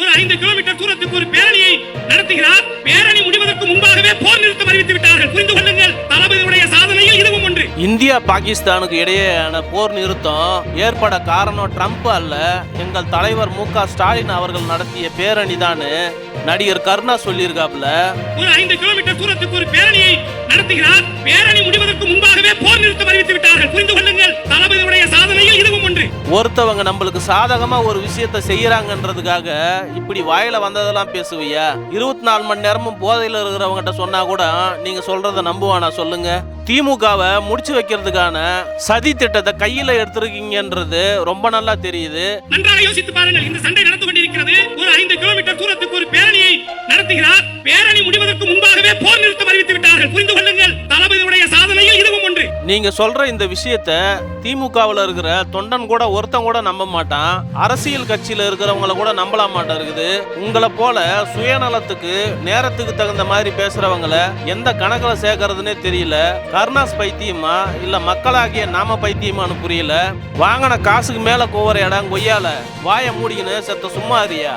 ஒரு ஐந்து கிலோமீட்டர் தூரத்துக்கு ஒரு பேரணியை நடத்துகிறார். பேரணி முடிவதற்கு முன்பாகவே போர் நிறுத்தம் அறிவித்து விட்டார்கள். புரிந்து கொள்ளுங்கள் தளபதியுடைய சாதனையில் இதுவும் ஒன்று. இந்தியா பாகிஸ்தானுக்கு இடையேயான போர் நிறுத்தம் ஏற்பட காரணம் ட்ரம்ப் அல்ல. எங்கள் தலைவர் மு ஸ்டாலின் அவர்கள் நடத்திய பேரணி நடிகர் கருணா சொல்லியிருக்காப்புல. ஒரு ஐந்து கிலோமீட்டர் தூரத்துக்கு ஒரு பேரணியை நடத்துகிறார். பேரணி ஒருத்தவங்க நம்மளுக்கு சாதகமா ஒரு விஷயத்த செய்யறாங்கன்றதுக்காக இப்படி வாயில வந்ததெல்லாம் பேசுவியா? இருபத்தி நாலு மணி நேரமும் போதையில இருக்கிறவங்ககிட்ட சொன்னா கூட நீங்க சொல்றத நம்புவானா சொல்லுங்க. திமுகவை முடிச்சு வைக்கிறதுக்கான சதி திட்டத்தை கையில எடுத்திருக்கீங்கன்றது ரொம்ப நல்லா தெரியுது. நன்றாக யோசித்து பாருங்கள் இந்த சண்டை நடந்து கொண்டிருக்கிறது. ஒரு ஐந்து கிலோமீட்டர் தூரத்துக்கு ஒரு பேரணியை நடத்துகிறார். பேரணி நீங்கள் சொல்கிற நீங்க சொல்ற இந்த விஷயத்த திமுகவில் இருக்கிற தொண்டன் கூட ஒருத்தன் கூட நம்ப மாட்டான். அரசியல் கட்சியில் இருக்கிறவங்கள கூட நம்பலாம் மாட்டேன் இருக்குது. உங்களை போல சுயநலத்துக்கு நேரத்துக்கு தகுந்த மாதிரி பேசுறவங்கள எந்த கணக்கில் சேர்க்கறதுனே தெரியல. கருணாஸ் பைத்தியமா? இல்ல மக்களாகிய நாம பைத்தியமானு புரியல. வாங்கின காசுக்கு மேல கோவர இடம் கொய்யால. வாயை மூடிக்கின்னு செத்த சும்மா அறியா